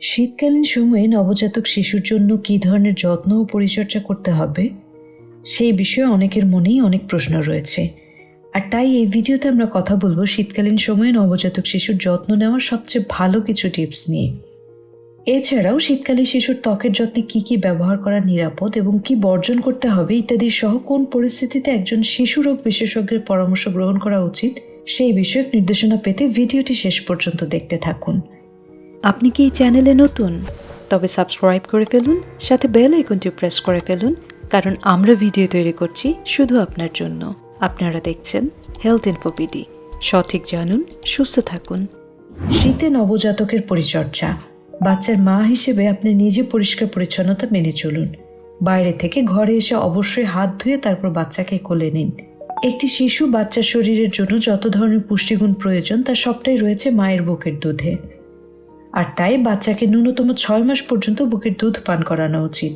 শীতকালীন সময়ে নবজাতক শিশুর জন্য কী ধরনের যত্ন ও পরিচর্যা করতে হবে? সেই বিষয়ে অনেকের মনেই অনেক প্রশ্ন রয়েছে। আর তাই এই ভিডিওতে আমরা কথা বলব শীতকালীন সময়ে নবজাতক শিশুর যত্ন নেওয়ার সবচেয়ে ভালো কিছু টিপস নিয়ে। এছাড়াও শীতকালে শিশুর ত্বকের যত্নে কি কি ব্যবহার করা নিরাপদ এবং কি বর্জন করতে হবে ইত্যাদি সহ কোন পরিস্থিতিতে একজন শিশু রোগ বিশেষজ্ঞের পরামর্শ গ্রহণ করা উচিত, সেই বিষয়ক নির্দেশনা পেতে ভিডিওটি শেষ পর্যন্ত দেখতে থাকুন। আপনি কি এই চ্যানেলে নতুন? তবে সাবস্ক্রাইব করে ফেলুন, সাথে বেল আইকনটি প্রেস করে ফেলুন, কারণ আমরা ভিডিও তৈরি করছি শুধু আপনার জন্য। আপনারা দেখছেন হেলথ ইনফোপিডি সঠিক জানুন, সুস্থ থাকুন। শীতে নবজাতকের পরিচর্যা। বাচ্চার মা হিসেবে আপনি নিজে পরিষ্কার পরিচ্ছন্নতা মেনে চলুন। বাইরে থেকে ঘরে এসে অবশ্যই হাত ধুয়ে তারপর বাচ্চাকে কোলে নিন। একটি শিশু বাচ্চার শরীরের জন্য যত ধরনের পুষ্টিগুণ প্রয়োজন তার সবটাই রয়েছে মায়ের বুকের দুধে। আর তাই বাচ্চাকে ন্যূনতম ছয় মাস পর্যন্ত বুকের দুধ পান করানো উচিত।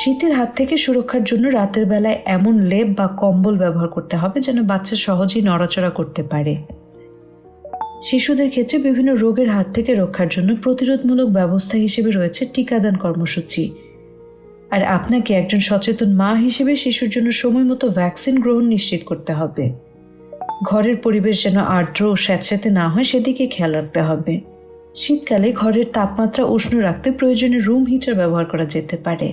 শীতের হাত থেকে সুরক্ষার জন্য রাতের বেলায় এমন লেপ বা কম্বল ব্যবহার করতে হবে যেন বাচ্চা সহজেই নড়াচড়া করতে পারে। শিশুদের ক্ষেত্রে বিভিন্ন রোগের হাত থেকে রক্ষার জন্য প্রতিরোধমূলক ব্যবস্থা হিসেবে রয়েছে টিকাদান কর্মসূচি। আর আপনাকে একজন সচেতন মা হিসেবে শিশুর জন্য সময় মতো ভ্যাকসিন গ্রহণ নিশ্চিত করতে হবে। ঘরের পরিবেশ যেন আর্দ্র ও স্যাঁতস্যাঁতে না হয়, সেদিকে খেয়াল রাখতে হবে। শীতকালে ঘরের তাপমাত্রা উষ্ণ রাখতে প্রয়োজনে রুম হিটার ব্যবহার করা যেতে পারে।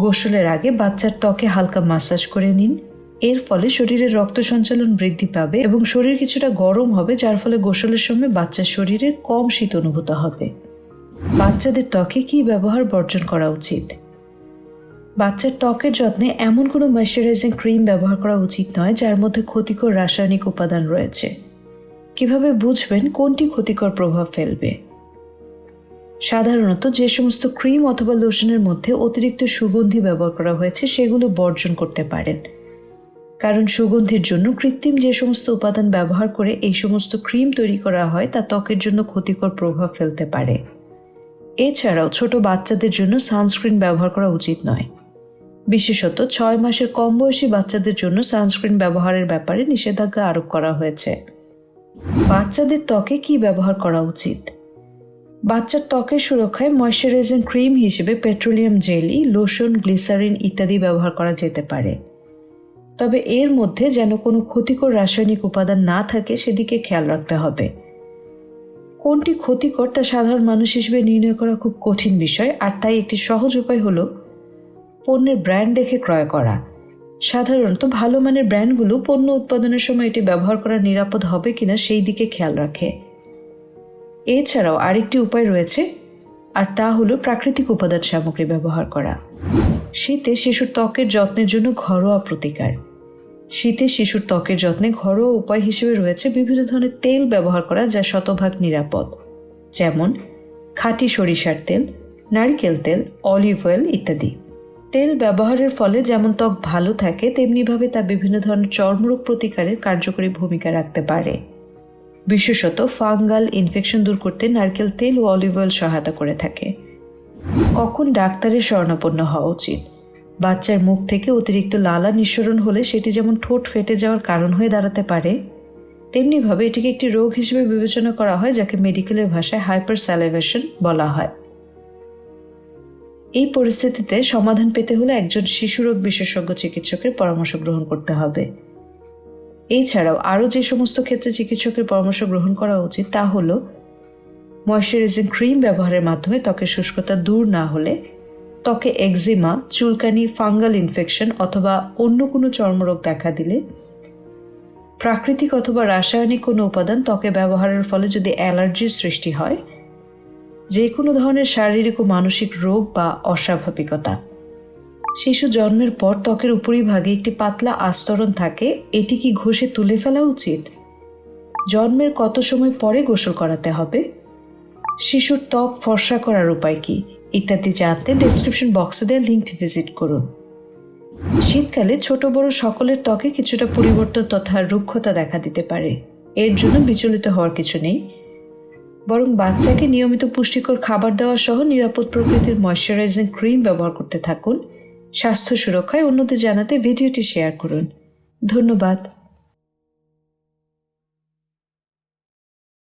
গোসলের আগে বাচ্চার ত্বকে হালকা মাসাজ করে নিন। এর ফলে শরীরের রক্ত সঞ্চালন বৃদ্ধি পাবে এবং শরীর কিছুটা গরম হবে, যার ফলে গোসলের সময় বাচ্চার শরীরে কম শীত অনুভূত হবে। বাচ্চাদের ত্বকে কী ব্যবহার বর্জন করা উচিত? বাচ্চার ত্বকের যত্নে এমন কোনো ময়শ্চারাইজিং ক্রিম ব্যবহার করা উচিত নয়, যার মধ্যে ক্ষতিকর রাসায়নিক উপাদান রয়েছে। কীভাবে বুঝবেন কোনটি ক্ষতিকর প্রভাব ফেলবে? সাধারণত যে সমস্ত ক্রিম অথবা লোশনের মধ্যে অতিরিক্ত সুগন্ধি ব্যবহার করা হয়েছে, সেগুলো বর্জন করতে পারেন। কারণ সুগন্ধির জন্য কৃত্রিম যে সমস্ত উপাদান ব্যবহার করে এই সমস্ত ক্রিম তৈরি করা হয়, তা ত্বকের জন্য ক্ষতিকর প্রভাব ফেলতে পারে। এছাড়াও ছোট বাচ্চাদের জন্য সানস্ক্রিন ব্যবহার করা উচিত নয়। বিশেষত ছয় মাসের কম বয়সী বাচ্চাদের জন্য সানস্ক্রিন ব্যবহারের ব্যাপারে নিষেধাজ্ঞা আরোপ করা হয়েছে। বাচ্চাদের ত্বকে কি ব্যবহার করা উচিত? বাচ্চার ত্বকের সুরক্ষায় ময়শ্চারাইজিং ক্রিম হিসেবে পেট্রোলিয়াম জেলি লোশন গ্লিসারিন ইত্যাদি ব্যবহার করা যেতে পারে। তবে এর মধ্যে যেন কোনো ক্ষতিকর রাসায়নিক উপাদান না থাকে, সেদিকে খেয়াল রাখতে হবে। কোনটি ক্ষতিকর তা সাধারণ মানুষ হিসেবে নির্ণয় করা খুব কঠিন বিষয়, আর তাই একটি সহজ উপায় হলো পণ্যের ব্র্যান্ড দেখে ক্রয় করা। সাধারণত ভালো মানের ব্র্যান্ডগুলো পণ্য উৎপাদনের সময় এটি ব্যবহার করা নিরাপদ হবে কিনা সেই দিকে খেয়াল রাখে। এছাড়াও আরেকটি উপায় রয়েছে, আর তা হলো প্রাকৃতিক উপাদান সামগ্রী ব্যবহার করা। শীতে শিশুর ত্বকের যত্নের জন্য ঘরোয়া প্রতিকার। শীতে শিশুর ত্বকের যত্নে ঘরোয়া উপায় হিসেবে রয়েছে বিভিন্ন ধরনের তেল ব্যবহার করা যা শতভাগ নিরাপদ। যেমন, খাঁটি সরিষার তেল, নারকেল তেল, অলিভ অয়েল ইত্যাদি। তেল ব্যবহারের ফলে যেমন ত্বক ভালো থাকে, তেমনিভাবে তা বিভিন্ন ধরনের চর্মরোগ প্রতিকারের কার্যকরী ভূমিকা রাখতে পারে। বিশেষত ফাঙ্গাল ইনফেকশন দূর করতে নারকেল তেল ও অলিভ অয়েল সহায়তা করে থাকে। কখন ডাক্তারের শরণাপন্ন হওয়া উচিত? বাচ্চার মুখ থেকে অতিরিক্ত লালা নিঃসরণ হলে সেটি যেমন ঠোঁট ফেটে যাওয়ার কারণ হয়ে দাঁড়াতে পারে, তেমনিভাবে এটিকে একটি রোগ হিসেবে বিবেচনা করা হয়, যাকে মেডিকেলের ভাষায় হাইপার স্যালিভেশন বলা হয়। এই পরিস্থিতিতে সমাধান পেতে হলে একজন শিশুরোগ বিশেষজ্ঞ চিকিৎসকের পরামর্শ গ্রহণ করতে হবে। এছাড়াও আরও যে সমস্ত ক্ষেত্রে চিকিৎসকের পরামর্শ গ্রহণ করা উচিত তা হলো, ময়শ্চারাইজিং ক্রিম ব্যবহারের মাধ্যমে ত্বকের শুষ্কতা দূর না হলে ত্বকে একজিমা, চুলকানি, ফাঙ্গাল ইনফেকশন অথবা অন্য কোনো চর্মরোগ দেখা দিলে প্রাকৃতিক অথবা রাসায়নিক কোনো উপাদান ত্বকে ব্যবহারের ফলে যদি অ্যালার্জির সৃষ্টি হয় যে কোনো ধরনের শারীরিক ও মানসিক রোগ বা অস্বাভাবিকতা। শিশু জন্মের পর ত্বকের উপরিভাগে একটি পাতলা আস্তরণ থাকে, এটি কি ঘষে তুলে ফেলা উচিত? জন্মের কত সময় পরে গোসল করাতে হবে? শিশুর ত্বক ফর্সা করার উপায় কি? ইত্যাদি জানতে ডেসক্রিপশন বক্সে দেওয়া লিঙ্কটি ভিজিট করুন। শীতকালে ছোট বড় সকলের ত্বকে কিছুটা পরিবর্তন তথা রুক্ষতা দেখা দিতে পারে। এর জন্য বিচলিত হওয়ার কিছু নেই। বরং বাচ্চাকে নিয়মিত পুষ্টিকর খাবার দেওয়া সহ নিরাপদ প্রকৃতির ময়শ্চারাইজিং ক্রিম ব্যবহার করতে থাকুন। স্বাস্থ্য সুরক্ষায় অন্যদের জানাতে ভিডিওটি শেয়ার করুন। ধন্যবাদ।